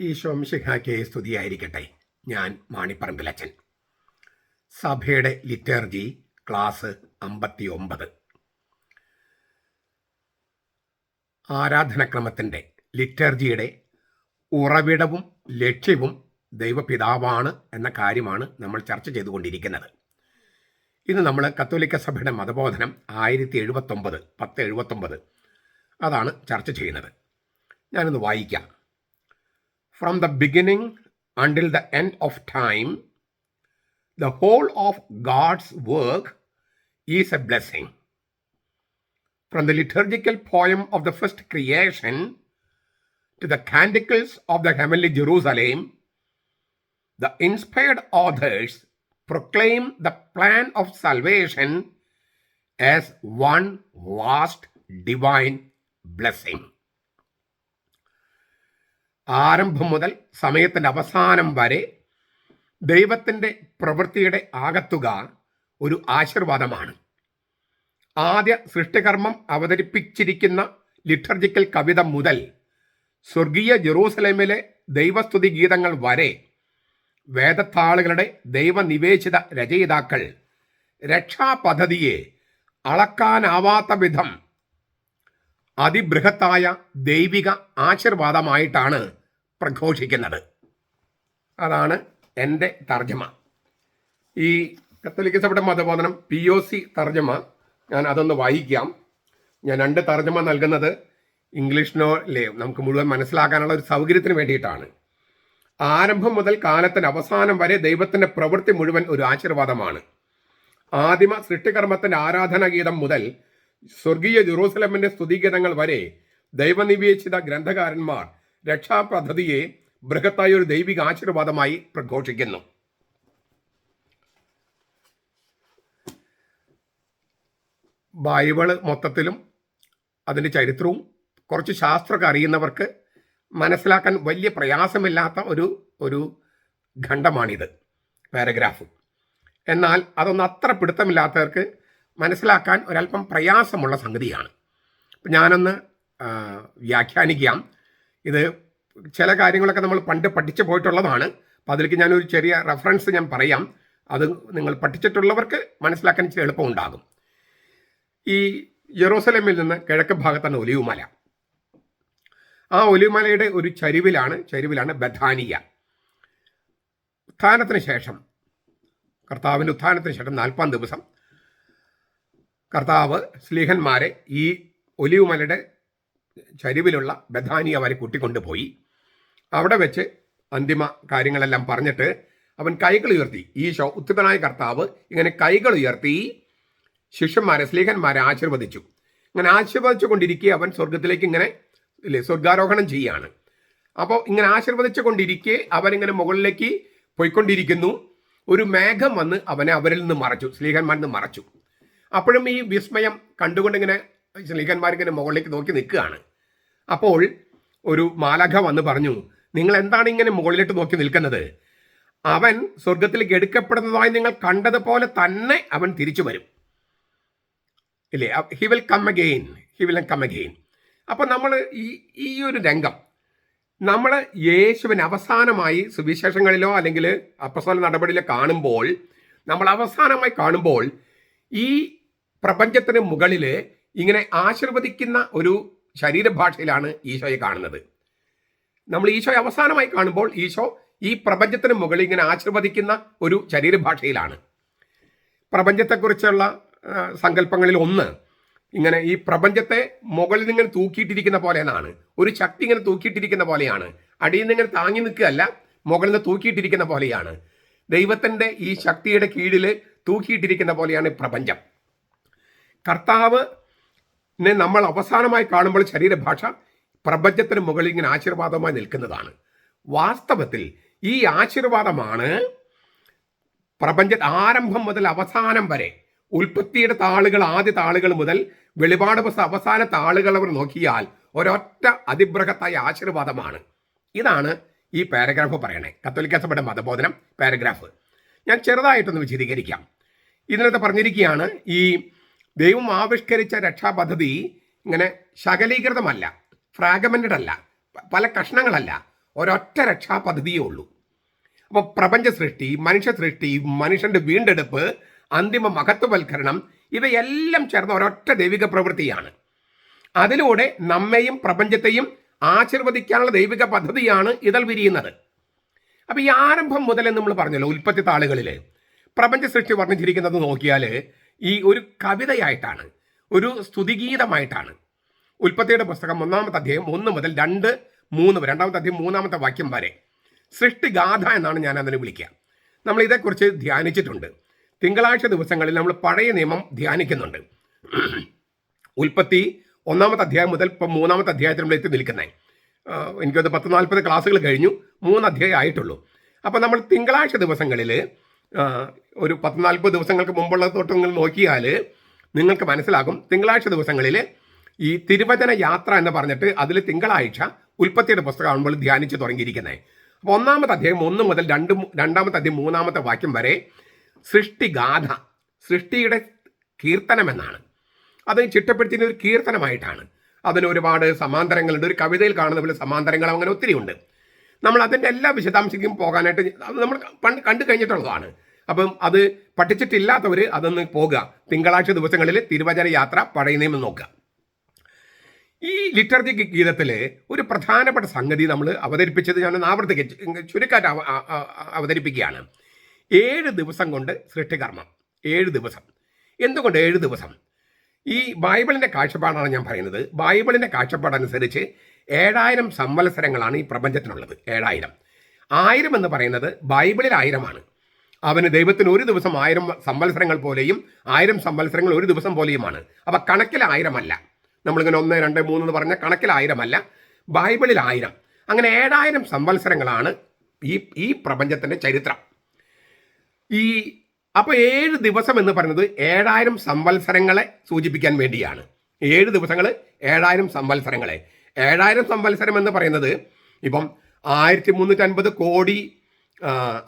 ഈശോ മിശിഹായ്ക്ക് സ്തുതിയായിരിക്കട്ടെ. ഞാൻ മാണിപ്പറമ്പിലച്ചൻ സഭയുടെ ലിറ്റർജി ക്ലാസ് അമ്പത്തി ഒമ്പത് ആരാധനക്രമത്തിന്റെ ലിറ്റർജിയുടെ ഉറവിടവും ലക്ഷ്യവും ദൈവപിതാവാണ് എന്ന കാര്യമാണ് നമ്മൾ ചർച്ച ചെയ്തുകൊണ്ടിരിക്കുന്നത്. ഇന്ന് നമ്മൾ കത്തോലിക്ക സഭയുടെ മതബോധനം ആയിരത്തി എഴുപത്തൊമ്പത് പത്ത് എഴുപത്തൊമ്പത് അതാണ് ചർച്ച ചെയ്യുന്നത്. ഞാനൊന്ന് വായിക്കാം. From the beginning until the end of time, the whole of God's work is a blessing. From the liturgical poem of the first creation to the canticles of the heavenly Jerusalem, the inspired authors proclaim the plan of salvation as one vast divine blessing. ആരംഭം മുതൽ സമയത്തിന്റെ അവസാനം വരെ ദൈവത്തിന്റെ പ്രവൃത്തിയുടെ ആകത്തുക ഒരു ആശീർവാദമാണ്. ആദ്യ സൃഷ്ടികർമ്മം അവതരിപ്പിച്ചിരിക്കുന്ന ലിറ്റർജിക്കൽ കവിത മുതൽ സ്വർഗീയ ജെറൂസലേമിലെ ദൈവസ്തുതി ഗീതങ്ങൾ വരെ വേദത്താളുകളുടെ ദൈവനിവേശിത രചയിതാക്കൾ രക്ഷാപദ്ധതിയെ അളക്കാനാവാത്ത വിധം അതിബൃഹത്തായ ദൈവിക ആശീർവാദമായിട്ടാണ് പ്രഘോഷിക്കുന്നത്. അതാണ് എന്റെ തർജമ. ഈ കത്തോലിക്ക സഭയുടെ മതബോധനം പി ഒ സി തർജമ ഞാൻ അതൊന്ന് വായിക്കാം. ഞാൻ രണ്ട് തർജമ നൽകുന്നത് ഇംഗ്ലീഷിനോ അല്ലേ നമുക്ക് മുഴുവൻ മനസ്സിലാക്കാനുള്ള ഒരു സൗകര്യത്തിന് വേണ്ടിയിട്ടാണ്. ആരംഭം മുതൽ കാലത്തിന് അവസാനം വരെ ദൈവത്തിന്റെ പ്രവൃത്തി മുഴുവൻ ഒരു ആശീർവാദമാണ്. ആദിമ സൃഷ്ടികർമ്മത്തിന്റെ ആരാധനാഗീതം മുതൽ സ്വർഗീയ ജെറൂസലമിന്റെ സ്തുതിഗീതങ്ങൾ വരെ ദൈവനിവേശിത ഗ്രന്ഥകാരന്മാർ രക്ഷാപദ്ധതിയെ ബൃഹത്തായ ഒരു ദൈവിക ആശീർവാദമായി പ്രഘോഷിക്കുന്നു. ബൈബിൾ മൊത്തത്തിലും അതിന്റെ ചരിത്രവും കുറച്ച് ശാസ്ത്രമൊക്കെ അറിയുന്നവർക്ക് മനസ്സിലാക്കാൻ വലിയ പ്രയാസമില്ലാത്ത ഒരു ഒരു ഖണ്ഡമാണിത് പാരഗ്രാഫ്. എന്നാൽ അതൊന്നും അത്ര പിടുത്തമില്ലാത്തവർക്ക് മനസ്സിലാക്കാൻ ഒരല്പം പ്രയാസമുള്ള സംഗതിയാണ്. അപ്പം ഞാനൊന്ന് വ്യാഖ്യാനിക്കാം. ഇത് ചില കാര്യങ്ങളൊക്കെ നമ്മൾ പണ്ട് പഠിച്ചു പോയിട്ടുള്ളതാണ്. അപ്പം അതിലേക്ക് ഞാനൊരു ചെറിയ റെഫറൻസ് ഞാൻ പറയാം. അത് നിങ്ങൾ പഠിച്ചിട്ടുള്ളവർക്ക് മനസ്സിലാക്കാൻ ഇച്ചിരി എളുപ്പമുണ്ടാകും. ഈ ജെറൂസലേമിൽ നിന്ന് കിഴക്ക് ഭാഗത്താണ് ഒലിവുമല. ആ ഒലിവുമലയുടെ ഒരു ചരിവിലാണ് ചരിവിലാണ് ബഥാനിയ. ഉത്ഥാനത്തിന് ശേഷം കർത്താവിന്റെ ഉത്ഥാനത്തിന് ശേഷം നാൽപ്പതാം ദിവസം കർത്താവ് സ്ലീഹന്മാരെ ഈ ഒലിവുമലയുടെ ചരിവിലുള്ള ബഥാനിയ വരെ കൂട്ടിക്കൊണ്ടുപോയി. അവിടെ വെച്ച് അന്തിമ കാര്യങ്ങളെല്ലാം പറഞ്ഞിട്ട് അവൻ കൈകൾ ഉയർത്തി. ഈശോ ഉത്തിതനായ കർത്താവ് ഇങ്ങനെ കൈകൾ ഉയർത്തി ശിഷ്യന്മാരെ സ്ലീഹന്മാരെ ആശീർവദിച്ചു. ഇങ്ങനെ ആശീർവദിച്ചു കൊണ്ടിരിക്കെ അവൻ സ്വർഗത്തിലേക്ക് ഇങ്ങനെ ഇല്ലേ സ്വർഗാരോഹണം ചെയ്യാണ്. അപ്പോൾ ഇങ്ങനെ ആശീർവദിച്ചു കൊണ്ടിരിക്കെ അവനിങ്ങനെ മുകളിലേക്ക് പോയിക്കൊണ്ടിരിക്കുന്നു. ഒരു മേഘം വന്ന് അവനെ അവരിൽ നിന്ന് മറച്ചു സ്ലീഹന്മാരിൽ നിന്ന് മറച്ചു. അപ്പോഴും ഈ വിസ്മയം കണ്ടുകൊണ്ടിങ്ങനെ ശ്രീകന്മാരിങ്ങനെ മുകളിലേക്ക് നോക്കി നിൽക്കുകയാണ്. അപ്പോൾ ഒരു മാലഘ വന്ന് പറഞ്ഞു നിങ്ങൾ എന്താണ് ഇങ്ങനെ മുകളിലോട്ട് നോക്കി നിൽക്കുന്നത്? അവൻ സ്വർഗത്തിലേക്ക് എടുക്കപ്പെടുന്നതായി നിങ്ങൾ കണ്ടതുപോലെ തന്നെ അവൻ തിരിച്ചു വരും. ഇല്ലേ? He will come again he will come again അപ്പം നമ്മൾ ഈ ഈ ഒരു രംഗം നമ്മൾ യേശുവിന് അവസാനമായി സുവിശേഷങ്ങളിലോ അല്ലെങ്കിൽ അപ്പസ്വല നടപടിയിലോ കാണുമ്പോൾ നമ്മൾ അവസാനമായി കാണുമ്പോൾ ഈ പ്രപഞ്ചത്തിന് മുകളിൽ ഇങ്ങനെ ആശീർവദിക്കുന്ന ഒരു ശരീരഭാഷയിലാണ് ഈശോയെ കാണുന്നത്. നമ്മൾ ഈശോയെ അവസാനമായി കാണുമ്പോൾ ഈശോ ഈ പ്രപഞ്ചത്തിന് മുകളിൽ ഇങ്ങനെ ആശീർവദിക്കുന്ന ഒരു ശരീരഭാഷയിലാണ്. പ്രപഞ്ചത്തെക്കുറിച്ചുള്ള സങ്കല്പങ്ങളിൽ ഒന്ന് ഇങ്ങനെ ഈ പ്രപഞ്ചത്തെ മുകളിൽ നിന്ന് ഇങ്ങനെ തൂക്കിയിട്ടിരിക്കുന്ന പോലെ എന്നാണ് ഒരു ശക്തി ഇങ്ങനെ തൂക്കിയിട്ടിരിക്കുന്ന പോലെയാണ്. അടിയിൽ നിന്ന് ഇങ്ങനെ താങ്ങി നിൽക്കുകയല്ല മുകളിൽ നിന്ന് തൂക്കിയിട്ടിരിക്കുന്ന പോലെയാണ്. ദൈവത്തിന്റെ ഈ ശക്തിയുടെ കീഴിൽ തൂക്കിയിട്ടിരിക്കുന്ന പോലെയാണ് പ്രപഞ്ചം. കർത്താവ് നമ്മൾ അവസാനമായി കാണുമ്പോൾ ശരീരഭാഷ പ്രപഞ്ചത്തിന് മുകളിൽ ഇങ്ങനെ ആശീർവാദമായി നിൽക്കുന്നതാണ്. വാസ്തവത്തിൽ ഈ ആശീർവാദമാണ് പ്രപഞ്ച ആരംഭം മുതൽ അവസാനം വരെ ഉൽപ്പത്തിയുടെ താളുകൾ ആദ്യ താളുകൾ മുതൽ വെളിപാട് പുസ്തക അവസാന താളുകൾ അവർ നോക്കിയാൽ ഒരൊറ്റ അതിബൃഹത്തായ ആശീർവാദമാണ്. ഇതാണ് ഈ പാരഗ്രാഫ് പറയണേ. കത്തോലിക്ക സഭയുടെ മതബോധനം പാരഗ്രാഫ്. ഞാൻ ചെറുതായിട്ടൊന്ന് വിശദീകരിക്കാം. ഇതിനകത്ത് പറഞ്ഞിരിക്കുകയാണ് ഈ ദൈവം ആവിഷ്കരിച്ച രക്ഷാപദ്ധതി ഇങ്ങനെ ശകലീകൃതമല്ല ഫ്രാഗമെന്റഡ് അല്ല പല കഷ്ണങ്ങളല്ല ഒരൊറ്റ രക്ഷാപദ്ധതിയേ ഉള്ളൂ. അപ്പോൾ പ്രപഞ്ച സൃഷ്ടി മനുഷ്യ സൃഷ്ടി മനുഷ്യന്റെ വീണ്ടെടുപ്പ് അന്തിമ മഹത്വവൽക്കരണം ഇവയെല്ലാം ചേർന്ന ഒരൊറ്റ ദൈവിക പ്രവൃത്തിയാണ്. അതിലൂടെ നമ്മെയും പ്രപഞ്ചത്തെയും ആശീർവദിക്കാനുള്ള ദൈവിക പദ്ധതിയാണ് ഇതൽ വിരിയുന്നത്. അപ്പൊ ഈ ആരംഭം മുതൽ നമ്മൾ പറഞ്ഞല്ലോ ഉൽപ്പത്തി താളുകളിൽ പ്രപഞ്ച സൃഷ്ടി വർണിച്ചിരിക്കുന്നത് നോക്കിയാൽ ഈ ഒരു കവിതയായിട്ടാണ് ഒരു സ്തുതിഗീതമായിട്ടാണ്. ഉൽപ്പത്തിയുടെ പുസ്തകം ഒന്നാമത്തെ അധ്യായം ഒന്ന് മുതൽ രണ്ട് മൂന്ന് രണ്ടാമത്തെ അധ്യായം മൂന്നാമത്തെ വാക്യം വരെ. സൃഷ്ടിഗാഥ എന്നാണ് ഞാൻ അതിനെ വിളിക്കുക. നമ്മൾ ഇതേക്കുറിച്ച് ധ്യാനിച്ചിട്ടുണ്ട്. തിങ്കളാഴ്ച ദിവസങ്ങളിൽ നമ്മൾ പഴയ നിയമം ധ്യാനിക്കുന്നുണ്ട്. ഉൽപ്പത്തി ഒന്നാമത്തെ അധ്യായം മുതൽ ഇപ്പം മൂന്നാമത്തെ അധ്യായത്തിൽ നമ്മൾ എത്തി നിൽക്കുന്നത് എനിക്കത് പത്ത് നാൽപ്പത് ക്ലാസ്സുകൾ കഴിഞ്ഞു. മൂന്ന് അധ്യായം ആയിട്ടുള്ളൂ. അപ്പോൾ നമ്മൾ തിങ്കളാഴ്ച ദിവസങ്ങളിൽ ഒരു പത്ത് നാൽപ്പത് ദിവസങ്ങൾക്ക് മുമ്പുള്ള തൊട്ട് നിങ്ങൾ നോക്കിയാൽ നിങ്ങൾക്ക് മനസ്സിലാകും. തിങ്കളാഴ്ച ദിവസങ്ങളിൽ ഈ തിരുവചന യാത്ര എന്ന് പറഞ്ഞിട്ട് അതിൽ തിങ്കളാഴ്ച ഉൽപ്പത്തിയുടെ പുസ്തകമാണ് നമ്മൾ ധ്യാനിച്ച് തുടങ്ങിയിരിക്കുന്നത് അപ്പോൾ ഒന്നാമത്തെ അധ്യായം ഒന്ന് മുതൽ രണ്ട് രണ്ടാമത്തെ അധ്യായം മൂന്നാമത്തെ വാക്യം വരെ സൃഷ്ടിഗാഥ സൃഷ്ടിയുടെ കീർത്തനമെന്നാണ്. അത് ചിട്ടപ്പെടുത്തിയ ഒരു കീർത്തനമായിട്ടാണ്. അതിന് ഒരുപാട് സമാന്തരങ്ങളുണ്ട്. ഒരു കവിതയിൽ കാണുന്ന പോലെ സമാന്തരങ്ങൾ അങ്ങനെ ഒത്തിരി ഉണ്ട്. നമ്മൾ അതിന്റെ എല്ലാ വിശദാംശങ്ങളും പോകാനായിട്ട് അത് നമ്മൾ പണ്ട് കണ്ടു കഴിഞ്ഞിട്ടുള്ളതാണ്. അപ്പം അത് പഠിച്ചിട്ടില്ലാത്തവർ അതൊന്ന് പോകുക തിങ്കളാഴ്ച ദിവസങ്ങളിൽ തിരുവചന യാത്ര പഴയ നോക്കുക ഈ ലിറ്റർജി ഗീതത്തിൽ ഒരു പ്രധാനപ്പെട്ട സംഗതി നമ്മൾ അവതരിപ്പിച്ചത് ഞാൻ ആവർത്തിക്ക ചുരുക്കാറ്റ് അവതരിപ്പിക്കുകയാണ്. ഏഴ് ദിവസം കൊണ്ട് സൃഷ്ടികർമ്മം. ഏഴ് ദിവസം. എന്തുകൊണ്ട് ഏഴ് ദിവസം? ഈ ബൈബിളിന്റെ കാഴ്ചപ്പാടാണ് ഞാൻ പറയുന്നത്. ബൈബിളിന്റെ കാഴ്ചപ്പാടനുസരിച്ച് ഏഴായിരം സംവത്സരങ്ങളാണ് ഈ പ്രപഞ്ചത്തിനുള്ളത്. ഏഴായിരം. ആയിരം എന്ന് പറയുന്നത് ബൈബിളിൽ ആയിരമാണ്. അവന് ദൈവത്തിന് ഒരു ദിവസം ആയിരം സംവത്സരങ്ങൾ പോലെയും ആയിരം സംവത്സരങ്ങൾ ഒരു ദിവസം പോലെയുമാണ്. അപ്പം കണക്കിൽ ആയിരമല്ല. നമ്മളിങ്ങനെ ഒന്ന് രണ്ട് മൂന്ന് എന്ന് പറഞ്ഞ കണക്കിൽ ആയിരമല്ല. ബൈബിളിൽ ആയിരം. അങ്ങനെ ഏഴായിരം സംവത്സരങ്ങളാണ് ഈ ഈ പ്രപഞ്ചത്തിന്റെ ചരിത്രം. ഈ അപ്പോൾ ഏഴ് ദിവസം എന്ന് പറയുന്നത് ഏഴായിരം സംവത്സരങ്ങളെ സൂചിപ്പിക്കാൻ വേണ്ടിയാണ്. ഏഴ് ദിവസങ്ങൾ ഏഴായിരം സംവത്സരങ്ങളെ. ഏഴായിരം സംവത്സരം എന്ന് പറയുന്നത് ഇപ്പം ആയിരത്തി മുന്നൂറ്റി അൻപത് കോടി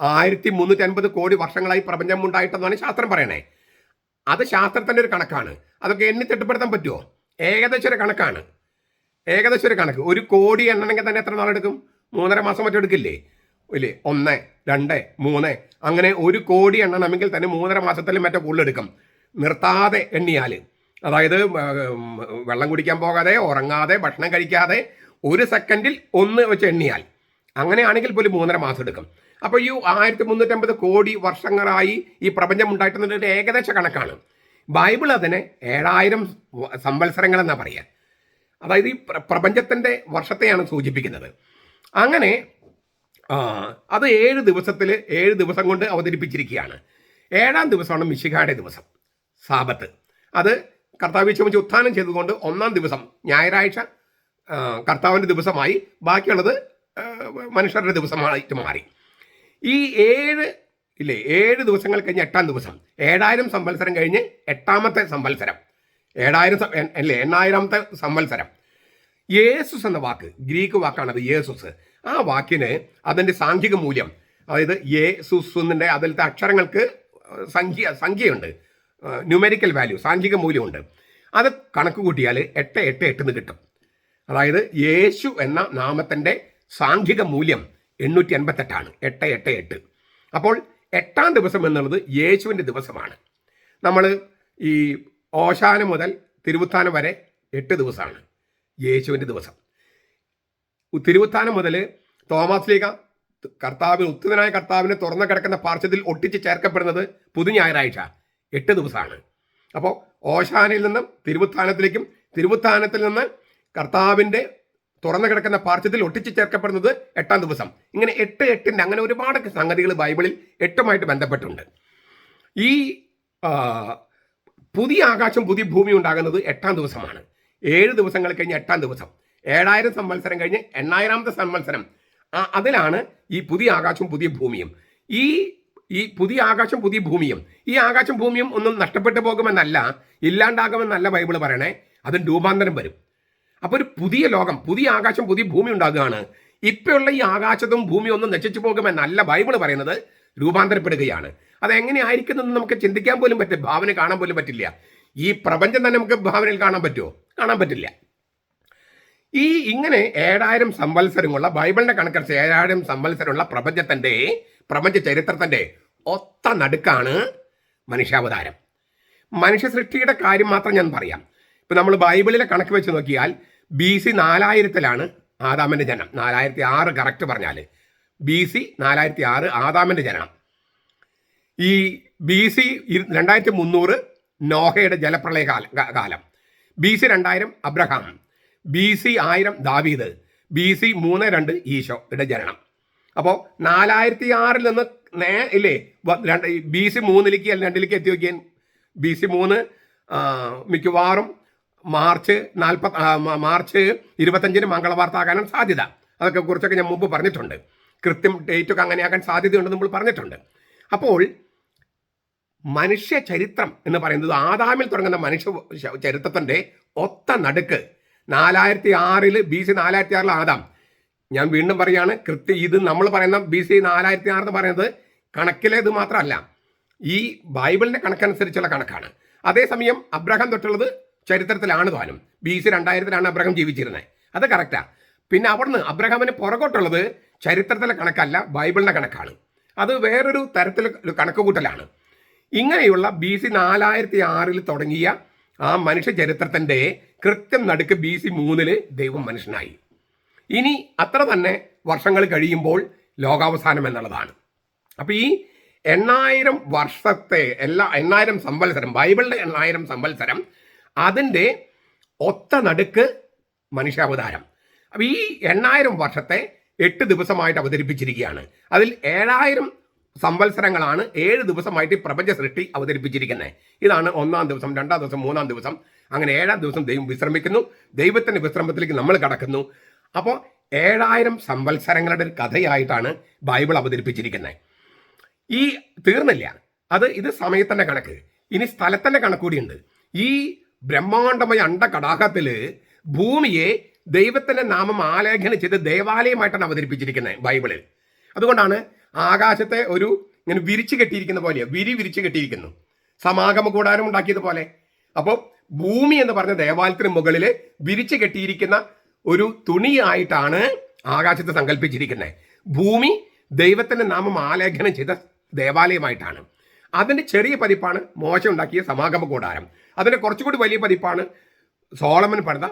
ആയിരത്തി മുന്നൂറ്റി അൻപത് കോടി വർഷങ്ങളായി പ്രപഞ്ചം ഉണ്ടായിട്ടെന്നാണ് ശാസ്ത്രം പറയണേ. അത് ശാസ്ത്രത്തിന്റെ ഒരു കണക്കാണ്. അതൊക്കെ എണ്ണി തിട്ടപ്പെടുത്താൻ പറ്റുമോ ഏകദേശം ഒരു കണക്കാണ്. ഏകദേശം ഒരു കണക്ക്. ഒരു കോടി എണ്ണണമെങ്കിൽ തന്നെ എത്ര നാളെടുക്കും? മൂന്നര മാസം മറ്റും എടുക്കില്ലേ? ഇല്ലേ? ഒന്ന് രണ്ട് മൂന്ന്. അങ്ങനെ ഒരു കോടി എണ്ണണമെങ്കിൽ തന്നെ മൂന്നര മാസത്തിൽ മറ്റേ കൂടുതലെടുക്കും നിർത്താതെ എണ്ണിയാൽ അതായത് വെള്ളം കുടിക്കാൻ പോകാതെ ഉറങ്ങാതെ ഭക്ഷണം കഴിക്കാതെ ഒരു സെക്കൻഡിൽ ഒന്ന് വെച്ച് എണ്ണിയാൽ. അങ്ങനെയാണെങ്കിൽ പോലും മൂന്നര മാസം എടുക്കും. അപ്പോൾ ഈ ആയിരത്തി മുന്നൂറ്റമ്പത് കോടി വർഷങ്ങളായി ഈ പ്രപഞ്ചം ഉണ്ടായിട്ടുന്നതിന്റെ ഏകദേശ കണക്കാണ്. ബൈബിൾ അതിനെ ഏഴായിരം സംവത്സരങ്ങൾ എന്നാ പറയുക അതായത് ഈ പ്രപഞ്ചത്തിന്റെ വർഷത്തെയാണ് സൂചിപ്പിക്കുന്നത്. അങ്ങനെ ആ, അത് ഏഴ് ദിവസത്തിൽ ഏഴ് ദിവസം കൊണ്ട് അവതരിപ്പിച്ചിരിക്കുകയാണ്. ഏഴാം ദിവസമാണ് മിശിഹായുടെ ദിവസം സാബത്ത്. അത് കർത്താവ് ചുമച്ച് ഉത്ഥാനം ചെയ്തുകൊണ്ട് ഒന്നാം ദിവസം ഞായറാഴ്ച കർത്താവിന്റെ ദിവസമായി. ബാക്കിയുള്ളത് മനുഷ്യരുടെ ദിവസമായിട്ട് മാറി. ഈ ഏഴ് ഇല്ലേ ഏഴ് ദിവസങ്ങൾ കഴിഞ്ഞ് എട്ടാം ദിവസം ഏഴായിരം സംവത്സരം കഴിഞ്ഞ് എട്ടാമത്തെ സംവത്സരം ഏഴായിരം അല്ലേ എണ്ണായിരാമത്തെ സംവത്സരം. യേസുസ് എന്ന വാക്ക് ഗ്രീക്ക് വാക്കാണത് യേസുസ് ആ വാക്കിന് അതിന്റെ സാംഖ്യക മൂല്യം അതായത് എ സുസുന്നിന്റെ അതിലത്തെ അക്ഷരങ്ങൾക്ക് സംഖ്യ സംഖ്യയുണ്ട്. ന്യൂമെറിക്കൽ വാല്യൂ സാംഖ്യക മൂല്യമുണ്ട്. അത് കണക്ക് കൂട്ടിയാൽ എട്ട് എട്ട് എട്ട് എന്ന് കിട്ടും. അതായത് യേശു എന്ന നാമത്തിന്റെ സാംഖ്യക മൂല്യം എണ്ണൂറ്റി അൻപത്തെട്ടാണ് എട്ട് എട്ട് എട്ട്. അപ്പോൾ എട്ടാം ദിവസം എന്നുള്ളത് യേശുവിന്റെ ദിവസമാണ്. നമ്മൾ ഈ ഓശാന മുതൽ തിരുവുത്താനം വരെ എട്ട് ദിവസമാണ് യേശുവിന്റെ ദിവസം. തിരുവുത്താനം മുതൽ തോമസ് ലീഗ കർത്താവിന് ഉത്തരനായ കർത്താവിനെ തുറന്നു കിടക്കുന്ന പാർശ്വത്തിൽ ഒട്ടിച്ച് ചേർക്കപ്പെടുന്നത് പുതു ഞായറാഴ്ച. എട്ട് ദിവസമാണ്. അപ്പോൾ ഓശാനയിൽ നിന്നും തിരുവുത്താനത്തിലേക്കും തിരുവുത്താനത്തിൽ നിന്ന് കർത്താവിന്റെ തുറന്നു കിടക്കുന്ന പാർശ്വത്തിൽ ഒട്ടിച്ച് ചേർക്കപ്പെടുന്നത് എട്ടാം ദിവസം. ഇങ്ങനെ എട്ട് എട്ടിന്റെ അങ്ങനെ ഒരുപാട് സംഗതികൾ ബൈബിളിൽ എട്ടുമായിട്ട് ബന്ധപ്പെട്ടുണ്ട്. ഈ പുതിയ ആകാശം പുതിയ ഭൂമി ഉണ്ടാകുന്നത് എട്ടാം ദിവസമാണ്. ഏഴ് ദിവസങ്ങൾ കഴിഞ്ഞ് എട്ടാം ദിവസം. ഏഴായിരം സംവത്സരം കഴിഞ്ഞ് എണ്ണായിരാമത്തെ സംവത്സരം. അതിലാണ് ഈ പുതിയ ആകാശവും പുതിയ ഭൂമിയും. ഈ ഈ പുതിയ ആകാശം പുതിയ ഭൂമിയും. ഈ ആകാശം ഭൂമിയും ഒന്നും നഷ്ടപ്പെട്ടു പോകുമെന്നല്ല ഇല്ലാണ്ടാകുമെന്നല്ല ബൈബിൾ പറയണേ. അതിന് രൂപാന്തരം വരും. അപ്പോൾ ഒരു പുതിയ ലോകം പുതിയ ആകാശം പുതിയ ഭൂമി ഉണ്ടാകുകയാണ്. ഇപ്പോഴുള്ള ഈ ആകാശത്തും ഭൂമിയും ഒന്നും നശിച്ചു പോകുമെന്നല്ല ബൈബിൾ പറയുന്നത്. രൂപാന്തരപ്പെടുകയാണ്. അതെങ്ങനെ ആയിരിക്കുന്നെന്ന് നമുക്ക് ചിന്തിക്കാൻ പോലും പറ്റും ഭാവന കാണാൻ പോലും പറ്റില്ല. ഈ പ്രപഞ്ചം തന്നെ നമുക്ക് ഭാവനയിൽ കാണാൻ പറ്റുമോ? കാണാൻ പറ്റില്ല. ഈ ഇങ്ങനെ ഏഴായിരം സംവത്സരമുള്ള ബൈബിളിന്റെ കണക്കനുസരിച്ച് ഏഴായിരം സംവത്സരമുള്ള പ്രപഞ്ചത്തിന്റെ പ്രപഞ്ച ചരിത്രത്തിന്റെ ഒത്ത നടുക്കാണ് മനുഷ്യാവതാരം. മനുഷ്യ സൃഷ്ടിയുടെ കാര്യം മാത്രം ഞാൻ പറയാം. ഇപ്പൊ നമ്മൾ ബൈബിളിലെ കണക്ക് വെച്ച് നോക്കിയാൽ ബി സി നാലായിരത്തിലാണ് ആദാമിന്റെ ജനനം. നാലായിരത്തി ആറ് കറക്റ്റ് പറഞ്ഞാൽ ബി സി നാലായിരത്തി ആറ് ആദാമിന്റെ ജനനം. ഈ ബി സി രണ്ടായിരത്തി മുന്നൂറ് നോഹയുടെ ജലപ്രളയ കാലം ബി സി രണ്ടായിരം അബ്രഹാം. ബി സി ആയിരം ദാവീദ് ബി സി മൂന്ന് രണ്ട് ഈശോ ഇവിടെ ജനനം. അപ്പോൾ നാലായിരത്തി ആറിൽ നിന്ന് നേ ഇല്ലേ രണ്ട് ബി സി മൂന്നിലേക്ക് അല്ലെങ്കിൽ രണ്ടിലേക്ക് എത്തി നോക്കിയാൽ ബി സി മൂന്ന് മിക്കവാറും മാർച്ച് നാൽപ്പത് മാർച്ച് ഇരുപത്തഞ്ചിന് മംഗളവാർത്താകാനും സാധ്യത. അതൊക്കെ കുറിച്ചൊക്കെ ഞാൻ മുമ്പ് പറഞ്ഞിട്ടുണ്ട്. കൃത്യം ഡേറ്റൊക്കെ അങ്ങനെയാക്കാൻ സാധ്യതയുണ്ടെന്ന് നമ്മൾ പറഞ്ഞിട്ടുണ്ട്. അപ്പോൾ മനുഷ്യ ചരിത്രം എന്ന് പറയുന്നത് ആദാമിൽ തുടങ്ങുന്ന മനുഷ്യ ചരിത്രത്തിന്റെ ഒത്ത നടുക്ക് നാലായിരത്തി ആറിൽ ബി സി നാലായിരത്തി ആറിൽ ആദാം. ഞാൻ വീണ്ടും പറയാണ് കൃത്യ ഇത് നമ്മൾ പറയുന്ന ബി സി നാലായിരത്തി ആറ് എന്ന് പറയുന്നത് കണക്കിലേത് മാത്രമല്ല. ഈ ബൈബിളിന്റെ കണക്കനുസരിച്ചുള്ള കണക്കാണ്. അതേസമയം അബ്രഹാം തൊട്ടുള്ളത് ചരിത്രത്തിലാണ് താനും. ബി സി രണ്ടായിരത്തിലാണ് അബ്രഹാം ജീവിച്ചിരുന്നത് അത് കറക്റ്റാണ് പിന്നെ അവിടുന്ന് അബ്രഹാമിന് പുറകോട്ടുള്ളത് ചരിത്രത്തിലെ കണക്കല്ല ബൈബിളിന്റെ കണക്കാണ്. അത് വേറൊരു തരത്തിൽ കണക്ക് കൂട്ടലാണ് ഇങ്ങനെയുള്ള ബി സി നാലായിരത്തി ആറിൽ തുടങ്ങിയ ആ മനുഷ്യ ചരിത്രത്തിന്റെ കൃത്യം നടുക്ക് ബി സി മൂന്നിൽ ദൈവം മനുഷ്യനായി. ഇനി അത്ര തന്നെ വർഷങ്ങൾ കഴിയുമ്പോൾ ലോകാവസാനം എന്നുള്ളതാണ്. അപ്പൊ ഈ എണ്ണായിരം വർഷത്തെ എല്ലാ എണ്ണായിരം സംവത്സരം ബൈബിളിന്റെ എണ്ണായിരം സംവത്സരം അതിന്റെ ഒത്ത നടുക്ക് മനുഷ്യാവതാരം. അപ്പൊ ഈ എണ്ണായിരം വർഷത്തെ എട്ട് ദിവസമായിട്ട് അവതരിപ്പിച്ചിരിക്കുകയാണ്. അതിൽ ഏഴായിരം സംവത്സരങ്ങളാണ് ഏഴ് ദിവസമായിട്ട് പ്രപഞ്ച സൃഷ്ടി അവതരിപ്പിച്ചിരിക്കുന്നത്. ഇതാണ് ഒന്നാം ദിവസം രണ്ടാം ദിവസം മൂന്നാം ദിവസം. അങ്ങനെ ഏഴാം ദിവസം ദൈവം വിശ്രമിക്കുന്നു. ദൈവത്തിന്റെ വിശ്രമത്തിലേക്ക് നമ്മൾ കടക്കുന്നു. അപ്പോൾ ഏഴായിരം സംവത്സരങ്ങളുടെ ഒരു കഥയായിട്ടാണ് ബൈബിൾ അവതരിപ്പിച്ചിരിക്കുന്നത്. ഈ തീർന്നില്ല. അത് ഇത് സമയത്തിന്റെ കണക്ക്. ഇനി സ്ഥലത്തിന്റെ കണക്ക് കൂടിയുണ്ട്. ഈ ബ്രഹ്മാണ്ടമായ അണ്ടകടാഹത്തിൽ ഭൂമിയെ ദൈവത്തിന്റെ നാമം ആലേഖനം ചെയ്ത് ദേവാലയമായിട്ടാണ് അവതരിപ്പിച്ചിരിക്കുന്നത് ബൈബിളിൽ. അതുകൊണ്ടാണ് ആകാശത്തെ ഒരു ഇങ്ങനെ വിരിച്ചു കെട്ടിയിരിക്കുന്ന പോലെ വിരി വിരിച്ചു കെട്ടിയിരിക്കുന്നു. സമാഗമ കൂടാരം ഉണ്ടാക്കിയതുപോലെ അപ്പോൾ ഭൂമി എന്ന് പറഞ്ഞ ദേവാലയത്തിന് മുകളിൽ വിരിച്ചു കെട്ടിയിരിക്കുന്ന ഒരു തുണിയായിട്ടാണ് ആകാശത്ത് സങ്കല്പിച്ചിരിക്കുന്നത്. ഭൂമി ദൈവത്തിന്റെ നാമം ആലേഖനം ചെയ്ത ദേവാലയമായിട്ടാണ്. അതിന്റെ ചെറിയ പതിപ്പാണ് മോശ ഉണ്ടാക്കിയ സമാഗമ കൂടാരം. അതിന്റെ കുറച്ചുകൂടി വലിയ പതിപ്പാണ് സോളമൻ പണിത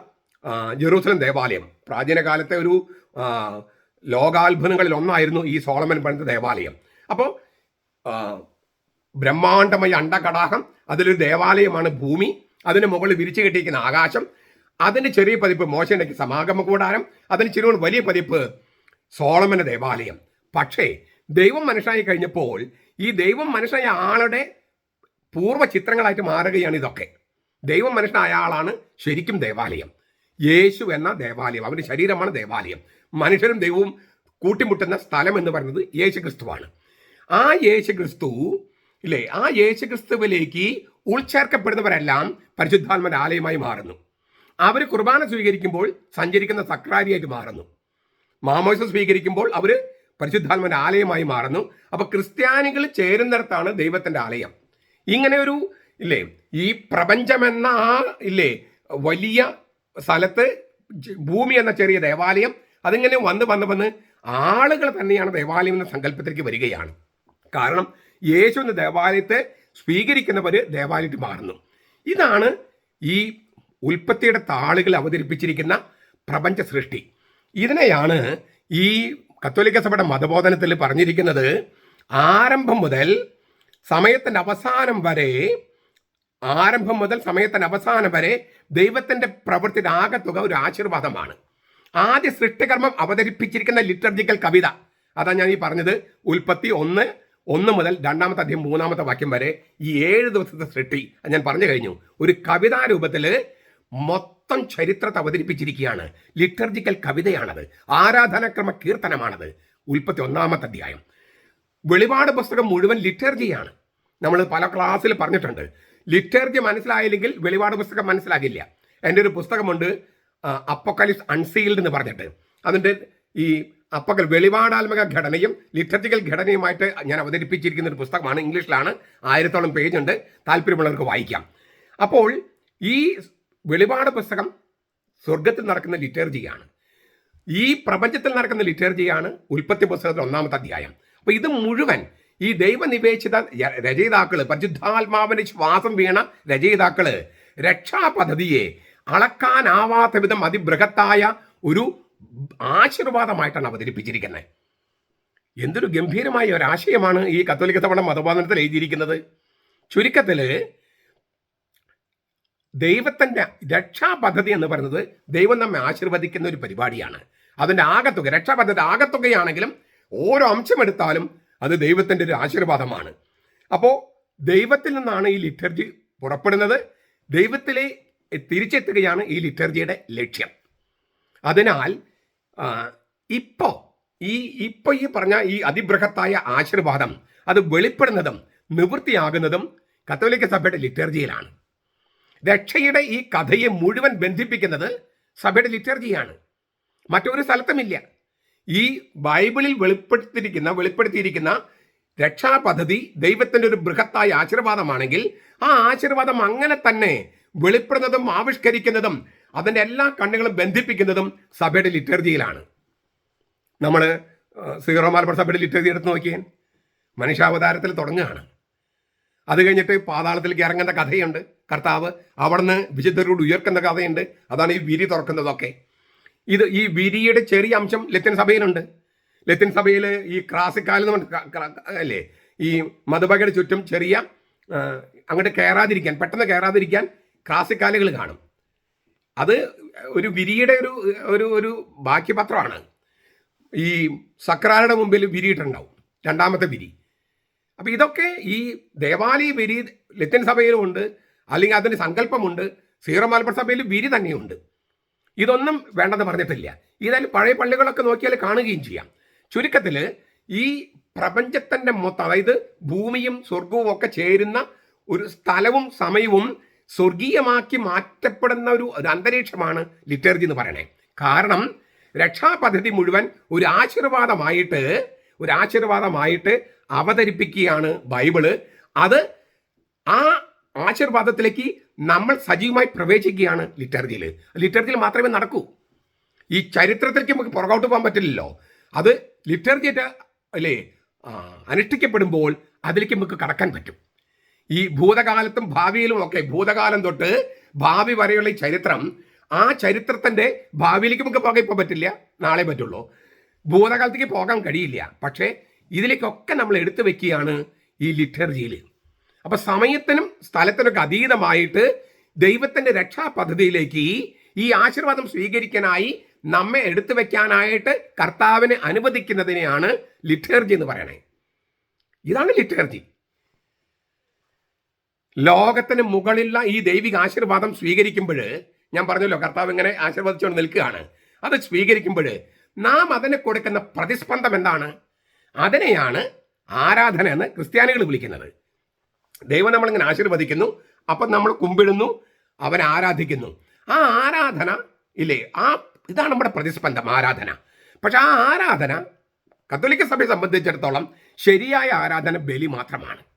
ജെറൂസലം ദേവാലയം. പ്രാചീന കാലത്തെ ഒരു ലോകാത്ഭുതങ്ങളിൽ ഒന്നായിരുന്നു ഈ സോളമൻ പണിത ദേവാലയം. അപ്പോൾ ബ്രഹ്മാണ്ടമായ അണ്ടകടാഹം അതിലൊരു ദേവാലയമാണ് ഭൂമി. അതിന് മുകളിൽ വിരിച്ചു കെട്ടിയിരിക്കുന്ന ആകാശം അതിന്റെ ചെറിയ പതിപ്പ് മോശയുടെ സമാഗമ കൂടാരം അതിന് ചെറിയ വലിയ പതിപ്പ് സോളമന ദേവാലയം. പക്ഷേ ദൈവം മനുഷ്യനായി കഴിഞ്ഞപ്പോൾ ഈ ദൈവം മനുഷ്യനായ ആളുടെ പൂർവ ചിത്രങ്ങളായിട്ട് മാറുകയാണ് ഇതൊക്കെ. ദൈവം മനുഷ്യനായ ആളാണ് ശരിക്കും ദേവാലയം. യേശു എന്ന ദേവാലയം അവന്റെ ശരീരമാണ് ദേവാലയം. മനുഷ്യരും ദൈവവും കൂട്ടിമുട്ടുന്ന സ്ഥലം എന്ന് പറയുന്നത് യേശു ക്രിസ്തുവാണ് ആ യേശു ക്രിസ്തു ഇല്ലേ? ആ യേശു ക്രിസ്തുവിലേക്ക് ഉൾച്ചേർക്കപ്പെടുന്നവരെല്ലാം പരിശുദ്ധാത്മന്റെ ആലയമായി മാറുന്നു. അവർ കുർബാന സ്വീകരിക്കുമ്പോൾ സഞ്ചരിക്കുന്ന സക്രാരിയായിട്ട് മാറുന്നു. മാമോസ സ്വീകരിക്കുമ്പോൾ അവർ പരിശുദ്ധാത്മന്റെ ആലയമായി മാറുന്നു. അപ്പോൾ ക്രിസ്ത്യാനികൾ ചേരുന്നിടത്താണ് ദൈവത്തിന്റെ ആലയം. ഇങ്ങനെ ഒരു ഇല്ലേ ഈ പ്രപഞ്ചമെന്ന ആ ഇല്ലേ വലിയ സ്ഥലത്ത് ഭൂമി എന്ന ചെറിയ ദേവാലയം അതിങ്ങനെ വന്ന് വന്ന് വന്ന് ആളുകൾ തന്നെയാണ് ദേവാലയം എന്ന സങ്കല്പത്തിലേക്ക് വരികയാണ്. കാരണം യേശു എന്ന ദേവാലയത്തെ സ്വീകരിക്കുന്നവര് ദേവാലയത്തിൽ മാറുന്നു. ഇതാണ് ഈ ഉൽപ്പത്തിയുടെ താളുകൾ അവതരിപ്പിച്ചിരിക്കുന്ന പ്രപഞ്ച സൃഷ്ടി. ഇതിനെയാണ് ഈ കത്തോലിക്ക സഭയുടെ മതബോധനത്തിൽ പറഞ്ഞിരിക്കുന്നത് ആരംഭം മുതൽ സമയത്തിന്റെ അവസാനം വരെ ആരംഭം മുതൽ സമയത്തിന്റെ അവസാനം വരെ ദൈവത്തിന്റെ പ്രവൃത്തിയുടെ ആകത്തുക ഒരു ആശീർവാദമാണ്. ആദ്യ സൃഷ്ടികർമ്മം അവതരിപ്പിച്ചിരിക്കുന്ന ലിറ്റർജിക്കൽ കവിത. അതാ ഞാൻ ഈ പറഞ്ഞത്. ഉൽപ്പത്തി ഒന്ന് ഒന്ന് മുതൽ രണ്ടാമത്തെ അധ്യയം മൂന്നാമത്തെ വാക്യം വരെ ഈ ഏഴ് ദിവസത്തെ സൃഷ്ടി ഞാൻ പറഞ്ഞു കഴിഞ്ഞു. ഒരു കവിതാ രൂപത്തിൽ മൊത്തം ചരിത്രത്തെ അവതരിപ്പിച്ചിരിക്കുകയാണ്. ലിറ്റർജിക്കൽ കവിതയാണത്. ആരാധനക്രമ കീർത്തനമാണത്. ഉൽപ്പത്തി ഒന്നാമത്തെ അധ്യായം. വെളിപാട് പുസ്തകം മുഴുവൻ ലിറ്റർജിയാണ്. നമ്മൾ പല ക്ലാസ്സിൽ പറഞ്ഞിട്ടുണ്ട്. ലിറ്റർജി മനസ്സിലായില്ലെങ്കിൽ വെളിപാട് പുസ്തകം മനസ്സിലാകില്ല. എന്റെ ഒരു പുസ്തകമുണ്ട് അപ്പൊക്കലിസ് അൺസീൽഡ് എന്ന് പറഞ്ഞിട്ട്. അതിന്റെ ഈ അപ്പക്കൽ വെളിപാടാത്മക ഘടനയും ലിറ്റർജിക്കൽ ഘടനയുമായിട്ട് ഞാൻ അവതരിപ്പിച്ചിരിക്കുന്ന ഒരു പുസ്തകമാണ് ഇംഗ്ലീഷിലാണ്. ആയിരത്തോളം പേജ് ഉണ്ട് താല്പര്യമുള്ളവർക്ക് വായിക്കാം. അപ്പോൾ ഈ വെളിപാട് പുസ്തകം സ്വർഗത്തിൽ നടക്കുന്ന ലിറ്റർജിയാണ്. ഈ പ്രപഞ്ചത്തിൽ നടക്കുന്ന ലിറ്റർജിയാണ് ഉൽപ്പത്തി പുസ്തകത്തിൽ ഒന്നാമത്തെ അധ്യായം. അപ്പോൾ ഇത് മുഴുവൻ ഈ ദൈവനിവേശിത രചയിതാക്കൾ പരിശുദ്ധാത്മാവിന് ശ്വാസം വീണ രചയിതാക്കൾ രക്ഷാപദ്ധതിയെ അളക്കാനാവാത്ത വിധം അതിബൃഹത്തായ ഒരു ആശീർവാദമായിട്ടാണ് അവതരിപ്പിച്ചിരിക്കുന്നത്. എന്തൊരു ഗംഭീരമായ ഒരു ആശയമാണ് ഈ കത്തോലിക്ക തവണ മതബോധനത്തിൽ എഴുതിയിരിക്കുന്നത്. ചുരുക്കത്തിൽ ദൈവത്തിന്റെ രക്ഷാപദ്ധതി എന്ന് പറയുന്നത് ദൈവം നമ്മെ ആശീർവദിക്കുന്ന ഒരു പരിപാടിയാണ്. അതിന്റെ ആകത്തുക രക്ഷാപദ്ധതി ആകത്തുകയാണെങ്കിലും ഓരോ അംശം എടുത്താലും അത് ദൈവത്തിന്റെ ഒരു ആശീർവാദമാണ്. അപ്പോൾ ദൈവത്തിൽ നിന്നാണ് ഈ ലിറ്റർജി പുറപ്പെടുന്നത്. ദൈവത്തിലെ തിരിച്ചെത്തുകയാണ് ഈ ലിറ്റർജിയുടെ ലക്ഷ്യം. അതിനാൽ ഇപ്പോൾ ഇപ്പോ ഈ ഇപ്പൊ ഈ പറഞ്ഞ ഈ അതിബൃഹത്തായ ആശീർവാദം അത് വെളിപ്പെടുന്നതും നിവൃത്തിയാകുന്നതും കത്തോലിക്ക സഭയുടെ ലിറ്റർജിയിലാണ്. രക്ഷയുടെ ഈ കഥയെ മുഴുവൻ ബന്ധിപ്പിക്കുന്നത് സഭയുടെ ലിറ്റർജിയാണ്. മറ്റൊരു സ്ഥലത്തുമില്ല. ഈ ബൈബിളിൽ വെളിപ്പെടുത്തിയിരിക്കുന്ന വെളിപ്പെടുത്തിയിരിക്കുന്ന രക്ഷാ പദ്ധതി ദൈവത്തിന്റെ ഒരു ബൃഹത്തായ ആശീർവാദമാണെങ്കിൽ ആ ആശീർവാദം അങ്ങനെ തന്നെ വെളിപ്പെടുന്നതും ആവിഷ്കരിക്കുന്നതും അതിന്റെ എല്ലാ കണ്ണുകളും ബന്ധിപ്പിക്കുന്നതും സഭയുടെ ലിറ്റർജിയിലാണ്. നമ്മൾ സീറോ മലബാർ സഭയുടെ ലിറ്റർജി എടുത്ത് നോക്കിയേ. മനുഷ്യാവതാരത്തിൽ തുടങ്ങുകയാണ്. അത് കഴിഞ്ഞിട്ട് പാതാളത്തിലേക്ക് ഇറങ്ങുന്ന കഥയുണ്ട്. കർത്താവ് അവിടുന്ന് വിശുദ്ധരോട് ഉയർക്കുന്ന കഥയുണ്ട്. അതാണ് ഈ വിരി തുറക്കുന്നതൊക്കെ. ഇത് ഈ വിരിയുടെ ചെറിയ അംശം ലത്തിൻ സഭയിലുണ്ട്. ലത്തിൻ സഭയിൽ ഈ ക്രാസിക്കാലം എന്ന് പറഞ്ഞ ക- ക- അല്ലേ ഈ മധുബകയുടെ ചുറ്റും ചെറിയ അങ്ങോട്ട് കയറാതിരിക്കാൻ പെട്ടെന്ന് കയറാതിരിക്കാൻ ക്രാസിക്കാലുകൾ കാണും. അത് ഒരു വിരിയുടെ ഒരു ഒരു ഒരു ബാക്കിപത്രമാണ് ഈ സക്രാരുടെ മുമ്പിൽ വിരിയിട്ടുണ്ടാവും. രണ്ടാമത്തെ വിരി. അപ്പം ഇതൊക്കെ ഈ ദേവാലയ വിരി ലത്തിൻ സഭയിലുമുണ്ട് അല്ലെങ്കിൽ അതിന് സങ്കല്പമുണ്ട് സീറോ മലബാർ സഭയിൽ വിരി തന്നെയുണ്ട്. ഇതൊന്നും വേണ്ടെന്ന് പറഞ്ഞിട്ടില്ല. ഇതായാലും പഴയ പള്ളികളൊക്കെ നോക്കിയാൽ കാണുകയും ചെയ്യാം. ചുരുക്കത്തിൽ ഈ പ്രപഞ്ചത്തിന്റെ മൊത്തം അതായത് ഭൂമിയും സ്വർഗവും ഒക്കെ ചേരുന്ന ഒരു സ്ഥലവും സമയവും സ്വർഗീയമാക്കി മാറ്റപ്പെടുന്ന ഒരു അന്തരീക്ഷമാണ് ലിറ്റർജി എന്ന് പറയണേ. കാരണം രക്ഷാപദ്ധതി മുഴുവൻ ഒരു ആശീർവാദമായിട്ട് ഒരു ആശീർവാദമായിട്ട് അവതരിപ്പിക്കുകയാണ് ബൈബിൾ. അത് ആ ആശീർവാദത്തിലേക്ക് നമ്മൾ സജീവമായി പ്രവേശിക്കുകയാണ് ലിറ്റർജിയിൽ ലിറ്റർജിയിൽ മാത്രമേ നടക്കൂ. ഈ ചരിത്രത്തിലേക്ക് നമുക്ക് പുറകോട്ട് പോകാൻ പറ്റില്ലല്ലോ. അത് ലിറ്റർജിയുടെ അല്ലേ അനുഷ്ഠിക്കപ്പെടുമ്പോൾ അതിലേക്ക് നമുക്ക് കടക്കാൻ പറ്റും. ഈ ഭൂതകാലത്തും ഭാവിയിലും ഒക്കെ ഭൂതകാലം തൊട്ട് ഭാവി വരെയുള്ള ഈ ചരിത്രം ആ ചരിത്രത്തിന്റെ ഭാവിയിലേക്ക് നമുക്ക് പോകാൻ ഇപ്പോൾ പറ്റില്ല നാളെ പറ്റുള്ളൂ. ഭൂതകാലത്തേക്ക് പോകാൻ കഴിയില്ല. പക്ഷേ ഇതിലേക്കൊക്കെ നമ്മൾ എടുത്തു വെക്കുകയാണ് ഈ ലിറ്റർജിയിൽ അപ്പൊ സമയത്തിനും സ്ഥലത്തിനൊക്കെ അതീതമായിട്ട് ദൈവത്തിന്റെ രക്ഷാ പദ്ധതിയിലേക്ക് ഈ ആശീർവാദം സ്വീകരിക്കാനായി നമ്മെ എടുത്തു വെക്കാനായിട്ട് കർത്താവിനെ അനുവദിക്കുന്നതിനെയാണ് ലിറ്റർജി എന്ന് പറയണേ. ഇതാണ് ലിറ്റർജി ലോകത്തിന് മുകളിലുള്ള ഈ ദൈവിക ആശീർവാദം സ്വീകരിക്കുമ്പോൾ ഞാൻ പറഞ്ഞല്ലോ കർത്താവ് ഇങ്ങനെ ആശീർവദിച്ചുകൊണ്ട് നിൽക്കുകയാണ്. അത് സ്വീകരിക്കുമ്പോൾ നാം അതിന് കൊടുക്കുന്ന പ്രതിസ്പന്ദം എന്താണ്? അതിനെയാണ് ആരാധന എന്ന് ക്രിസ്ത്യാനികൾ വിളിക്കുന്നത്. ദൈവം നമ്മളിങ്ങനെ ആശീർവദിക്കുന്നു അപ്പം നമ്മൾ കുമ്പിടുന്നു അവൻ ആരാധിക്കുന്നു. ആ ആരാധന ഇല്ലേ ആ ഇതാണ് നമ്മുടെ പ്രതിസ്പന്ദം ആരാധന. പക്ഷെ ആ ആരാധന കത്തോലിക്ക സഭയെ സംബന്ധിച്ചിടത്തോളം ശരിയായ ആരാധന ബലി മാത്രമാണ്.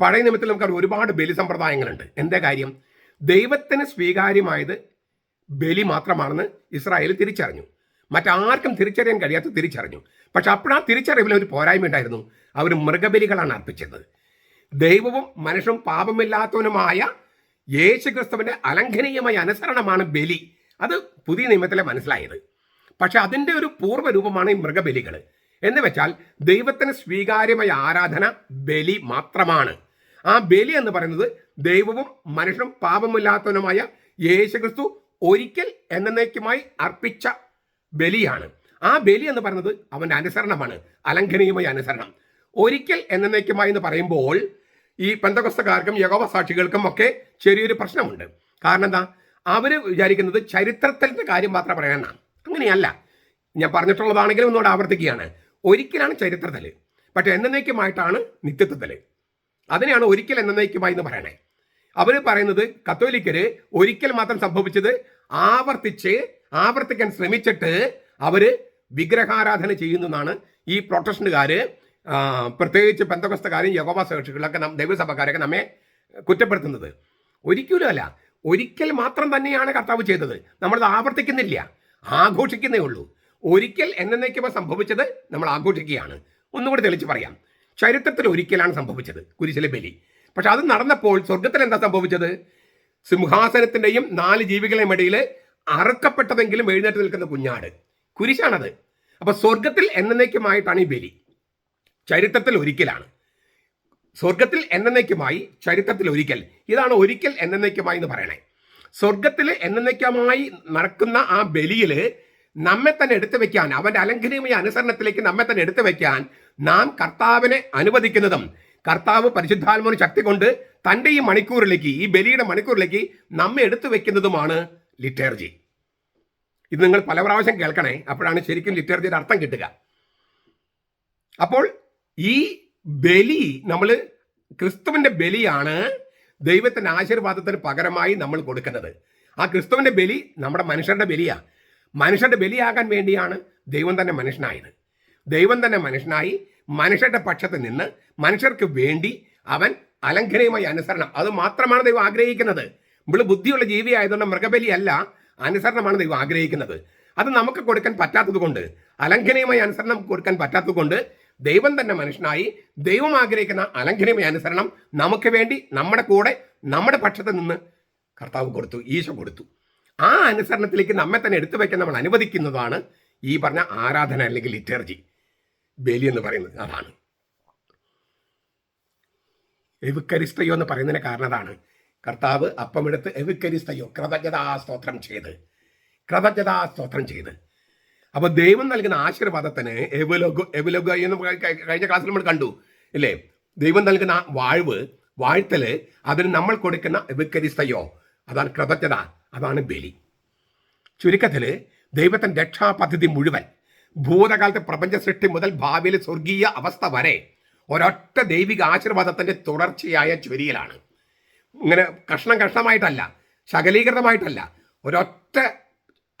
പഴയ നിമിത്തത്തിൽ നമുക്ക് ഒരുപാട് ബലി സമ്പ്രദായങ്ങളുണ്ട്. എന്താ കാര്യം? ദൈവത്തിന് സ്വീകാര്യമായത് ബലി മാത്രമാണെന്ന് ഇസ്രായേൽ തിരിച്ചറിഞ്ഞു. മറ്റാർക്കും തിരിച്ചറിയാൻ കഴിയാത്ത തിരിച്ചറിഞ്ഞു. പക്ഷെ അപ്പോഴാ തിരിച്ചറിവിൽ ഒരു പോരായ്മ ഉണ്ടായിരുന്നു. അവർ മൃഗബലികളാണ് അർപ്പിച്ചത്. ദൈവവും മനുഷ്യനും പാപമില്ലാത്തവനുമായ യേശുക്രിസ്തുവിന്റെ അലംഘനീയമായ അനുസരണമാണ് ബലി. അത് പുതിയ നിയമത്തിലെ മനസ്സിലായത്. പക്ഷെ അതിന്റെ ഒരു പൂർവരൂപമാണ് ഈ മൃഗബലികൾ എന്ന് വെച്ചാൽ ദൈവത്തിന് സ്വീകാര്യമായ ആരാധന ബലി മാത്രമാണ്. ആ ബലി എന്ന് പറയുന്നത് ദൈവവും മനുഷ്യനും പാപമില്ലാത്തവനുമായ യേശുക്രിസ്തു ഒരിക്കൽ എന്നേക്കുമായി അർപ്പിച്ച ബലിയാണ്. ആ ബലി എന്ന് പറയുന്നത് അവന്റെ അനുസരണമാണ് അലംഘനീയമായ അനുസരണം. ഒരിക്കൽ എന്നേക്കുമായി എന്ന് പറയുമ്പോൾ ഈ പെന്തകൊസ്തക്കാർക്കും യഗോവ സാക്ഷികൾക്കും ഒക്കെ ചെറിയൊരു പ്രശ്നമുണ്ട്. കാരണം എന്താ? അവർ വിചാരിക്കുന്നത് ചരിത്രത്തിന്റെ കാര്യം മാത്രം പറയാനാണ്. അങ്ങനെയല്ല. ഞാൻ പറഞ്ഞിട്ടുള്ളതാണെങ്കിലും ഒന്നുകൂടെ ആവർത്തിക്കുകയാണ്. ഒരിക്കലാണ് ചരിത്രത്തിൽ പക്ഷേ എന്നേക്കുമായിട്ടാണ് നിത്യത്വത്തിൽ അതിനെയാണ് ഒരിക്കൽ എന്നേക്കുമായി എന്ന് പറയണേ. അവർ പറയുന്നത് കത്തോലിക്കര് ഒരിക്കൽ മാത്രം സംഭവിച്ചത് ആവർത്തിച്ച് ആവർത്തിക്കാൻ ശ്രമിച്ചിട്ട് അവർ വിഗ്രഹാരാധന ചെയ്യുന്നു എന്നാണ് ഈ പ്രൊട്ടസ്റ്റന്റുകാര്. ആ, പ്രത്യേകിച്ച് പെന്തകസ്തക്കാരും യഗോവ സാക്ഷികളൊക്കെ ദൈവസഭക്കാരൊക്കെ നമ്മെ കുറ്റപ്പെടുത്തുന്നത്. ഒരിക്കലും അല്ല ഒരിക്കൽ മാത്രം തന്നെയാണ് കർത്താവ് ചെയ്തത്. നമ്മളത് ആവർത്തിക്കുന്നില്ല ആഘോഷിക്കുന്നേ ഉള്ളൂ. ഒരിക്കൽ എന്നേക്കുമ്പോൾ സംഭവിച്ചത് നമ്മൾ ആഘോഷിക്കുകയാണ്. ഒന്നുകൂടി തെളിച്ച് പറയാം. ചരിത്രത്തിൽ ഒരിക്കലാണ് സംഭവിച്ചത് കുരിശിലെ ബലി. പക്ഷെ അത് നടന്നപ്പോൾ സ്വർഗത്തിൽ എന്താ സംഭവിച്ചത്? സിംഹാസനത്തിന്റെയും നാല് ജീവികളുടെയും ഇടയിൽ അറുക്കപ്പെട്ടതെങ്കിലും എഴുന്നേറ്റ് നിൽക്കുന്ന കുഞ്ഞാട്. കുരിശാണത്. അപ്പൊ സ്വർഗത്തിൽ എന്നേക്കുമായിട്ടാണ് ഈ ബലി. ചരിത്രത്തിൽ ഒരിക്കലാണ്. സ്വർഗത്തിൽ എന്നേക്കുമായി ചരിത്രത്തിൽ ഒരിക്കൽ. ഇതാണ് ഒരിക്കൽ എന്നേക്കുമായി എന്ന് പറയണേ. സ്വർഗത്തിൽ എന്നേക്കുമായി നടക്കുന്ന ആ ബലിയിൽ നമ്മെ തന്നെ എടുത്തു വെക്കാൻ അവന്റെ അലംഘനീയമായ അനുസരണത്തിലേക്ക് നമ്മെ തന്നെ എടുത്തു വെക്കാൻ നാം കർത്താവിനെ അനുവദിക്കുന്നതും കർത്താവ് പരിശുദ്ധാത്മന ശക്തി കൊണ്ട് തന്റെ ഈ മണിക്കൂറിലേക്ക് ഈ ബലിയുടെ മണിക്കൂറിലേക്ക് നമ്മെ എടുത്തു വെക്കുന്നതുമാണ് ലിറ്റേർജി. ഇത് നിങ്ങൾ പല പ്രാവശ്യം കേൾക്കണേ അപ്പോഴാണ് ശരിക്കും ലിറ്റേർജിയുടെ അർത്ഥം കിട്ടുക. അപ്പോൾ ഈ ബലി നമ്മൾ ക്രിസ്തുവിന്റെ ബലിയാണ് ദൈവത്തിന്റെ ആശീർവാദത്തിന് പകരമായി നമ്മൾ കൊടുക്കുന്നത്. ആ ക്രിസ്തുവിന്റെ ബലി നമ്മുടെ മനുഷ്യരുടെ ബലിയാ. മനുഷ്യരുടെ ബലിയാകാൻ വേണ്ടിയാണ് ദൈവം തന്നെ മനുഷ്യനായത്. ദൈവം തന്നെ മനുഷ്യനായി മനുഷ്യന്റെ പക്ഷത്ത് നിന്ന് മനുഷ്യർക്ക് വേണ്ടി അവൻ അലംഘനയുമായി അനുസരണം. അത് മാത്രമാണ് ദൈവം ആഗ്രഹിക്കുന്നത്. നമ്മൾ ബുദ്ധിയുള്ള ജീവി ആയതുകൊണ്ട് മൃഗബലിയല്ല അനുസരണമാണ് ദൈവം ആഗ്രഹിക്കുന്നത്. അത് നമുക്ക് കൊടുക്കാൻ പറ്റാത്തത് കൊണ്ട് അലംഘനീയമായ അനുസരണം കൊടുക്കാൻ പറ്റാത്തത് കൊണ്ട് ദൈവം തന്നെ മനുഷ്യനായി ദൈവം ആഗ്രഹിക്കുന്ന അലംഘനീയമായ അനുസരണം നമുക്ക് വേണ്ടി നമ്മുടെ കൂടെ നമ്മുടെ പക്ഷത്ത് നിന്ന് കർത്താവ് കൊടുത്തു ഈശോ കൊടുത്തു. ആ അനുസരണത്തിലേക്ക് നമ്മെ തന്നെ എടുത്തു വയ്ക്കാൻ നമ്മൾ അനുവദിക്കുന്നതാണ് ഈ പറഞ്ഞ ആരാധന അല്ലെങ്കിൽ ലിറ്റർജി ബലി എന്ന് പറയുന്നത് അതാണ്. എവിക്കരിസ്തയോ എന്ന് പറയുന്നതിന് കാരണം അതാണ്. കർത്താവ് അപ്പമെടുത്ത് എവിക്കരിസ്തയോ കൃതജ്ഞതാ സ്തോത്രം ചെയ്ത്. കൃതജ്ഞതാ സ്തോത്രം ചെയ്ത്. അപ്പോൾ ദൈവം നൽകുന്ന ആശീർവാദത്തിന് എവലോഗോ എവലോഗോ എന്ന് കഴിഞ്ഞ ക്ലാസ്സിൽ നമ്മൾ കണ്ടു. ഇല്ലേ? ദൈവം നൽകുന്ന വാഴ്വ് വാഴ്ത്തൽ അതിന് നമ്മൾ കൊടുക്കുന്ന എവിക്കരിസ്തയോ. അതാണ് കൃതജ്ഞത അതാണ് ബലി. ചുരുക്കത്തിൽ ദൈവത്തിന്റെ രക്ഷാപദ്ധതി മുഴുവൻ ഭൂതകാലത്തെ പ്രപഞ്ച സൃഷ്ടി മുതൽ ഭാവിയിലെ സ്വർഗീയ അവസ്ഥ വരെ ഒരൊറ്റ ദൈവിക ആശീർവാദത്തിന്റെ തുടർച്ചയായ ചൊരിയലാണ് ഇങ്ങനെ കഷ്ണം കഷ്ണമായിട്ടല്ല ശകലീകൃതമായിട്ടല്ല ഒരൊറ്റ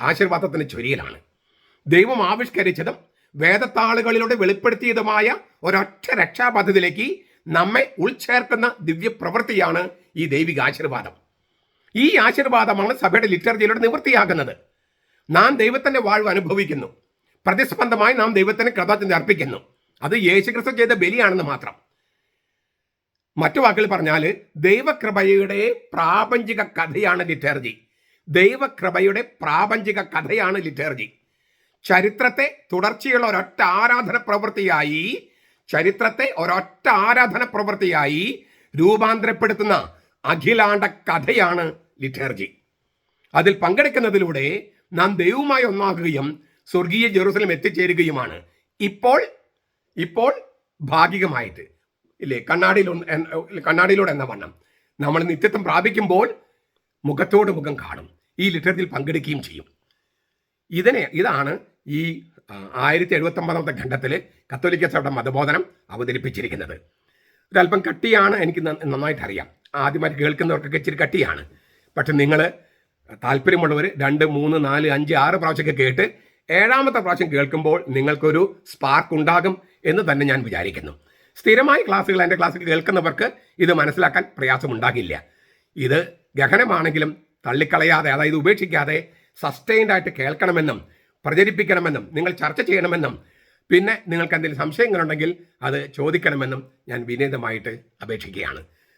ആശീർവാദത്തിന്റെ ചൊരിയലാണ് ദൈവം ആവിഷ്കരിച്ചതും വേദത്താളുകളിലൂടെ വെളിപ്പെടുത്തിയതുമായ ഒരൊറ്റ രക്ഷാപദ്ധതിയിലേക്ക് നമ്മെ ഉൾച്ചേർക്കുന്ന ദിവ്യപ്രവൃത്തിയാണ് ഈ ദൈവിക ആശീർവാദം. ഈ ആശീർവാദമാണ് സഭയുടെ ലിറ്റർജിയിലൂടെ നിവൃത്തിയാകുന്നത്. നാം ദൈവത്തിന്റെ വാഴ്വ് അനുഭവിക്കുന്നു. പ്രതിസ്പന്ദമായി നാം ദൈവത്തിന് കൃതജ്ഞത അർപ്പിക്കുന്നു. അത് യേശുക്രിസ്തു ചെയ്ത ബലിയാണെന്ന് മാത്രം. മറ്റു വാക്കുകൾ പറഞ്ഞാൽ ദൈവകൃപയുടെ പ്രാപഞ്ചിക കഥയാണ് ലിറ്റർജി. ദൈവകൃപയുടെ പ്രാപഞ്ചിക കഥയാണ് ലിറ്റർജി. ചരിത്രത്തെ തുടർച്ചയുള്ള ഒരൊറ്റ ആരാധന പ്രവൃത്തിയായി ചരിത്രത്തെ ഒരൊറ്റ ആരാധന പ്രവൃത്തിയായി രൂപാന്തരപ്പെടുത്തുന്ന അഖിലാണ്ട കഥയാണ് ലിറ്റർജി. അതിൽ പങ്കെടുക്കുന്നതിലൂടെ നാം ദൈവവുമായി ഒന്നാകുകയും സ്വർഗീയ ജെറുസലം എത്തിച്ചേരുകയുമാണ്. ഇപ്പോൾ ഇപ്പോൾ ഭാഗികമായിട്ട്. ഇല്ലേ കണ്ണാടിയിൽ കണ്ണാടിയിലൂടെ എന്ന വണ്ണം. നമ്മൾ നിത്യത്വം പ്രാപിക്കുമ്പോൾ മുഖത്തോട് മുഖം കാണും. ഈ ലിറ്ററത്തിൽ പങ്കെടുക്കുകയും ചെയ്യും. ഇതിനെ ഇതാണ് ഈ ആയിരത്തി എഴുപത്തി ഒമ്പതാമത്തെ ഖണ്ഡത്തിൽ കത്തോലിക്ക സഭയുടെ മതബോധനം അവതരിപ്പിച്ചിരിക്കുന്നത്. ഒരല്പം കട്ടിയാണ് എനിക്ക് നന്നായിട്ട് അറിയാം ആദ്യമായിട്ട് കേൾക്കുന്നവർക്കൊക്കെ ഇച്ചിരി കട്ടിയാണ്. പക്ഷെ നിങ്ങൾ താല്പര്യമുള്ളവർ രണ്ട് മൂന്ന് നാല് അഞ്ച് ആറ് പ്രാവശ്യമൊക്കെ കേട്ട് ഏഴാമത്തെ പ്രാവശ്യം കേൾക്കുമ്പോൾ നിങ്ങൾക്കൊരു സ്പാർക്ക് ഉണ്ടാകും എന്ന് തന്നെ ഞാൻ വിചാരിക്കുന്നു. സ്ഥിരമായി ക്ലാസ്സുകൾ എന്റെ ക്ലാസ്സിൽ കേൾക്കുന്നവർക്ക് ഇത് മനസ്സിലാക്കാൻ പ്രയാസമുണ്ടാകില്ല. ഇത് ഗഹനമാണെങ്കിലും തള്ളിക്കളയാതെ അതായത് ഉപേക്ഷിക്കാതെ സസ്റ്റൈൻഡ് ആയിട്ട് കേൾക്കണമെന്നും പ്രചരിപ്പിക്കണമെന്നും നിങ്ങൾ ചർച്ച ചെയ്യണമെന്നും പിന്നെ നിങ്ങൾക്ക് എന്തെങ്കിലും സംശയങ്ങളുണ്ടെങ്കിൽ അത് ചോദിക്കണമെന്നും ഞാൻ വിനീതമായിട്ട് അപേക്ഷിക്കുകയാണ്.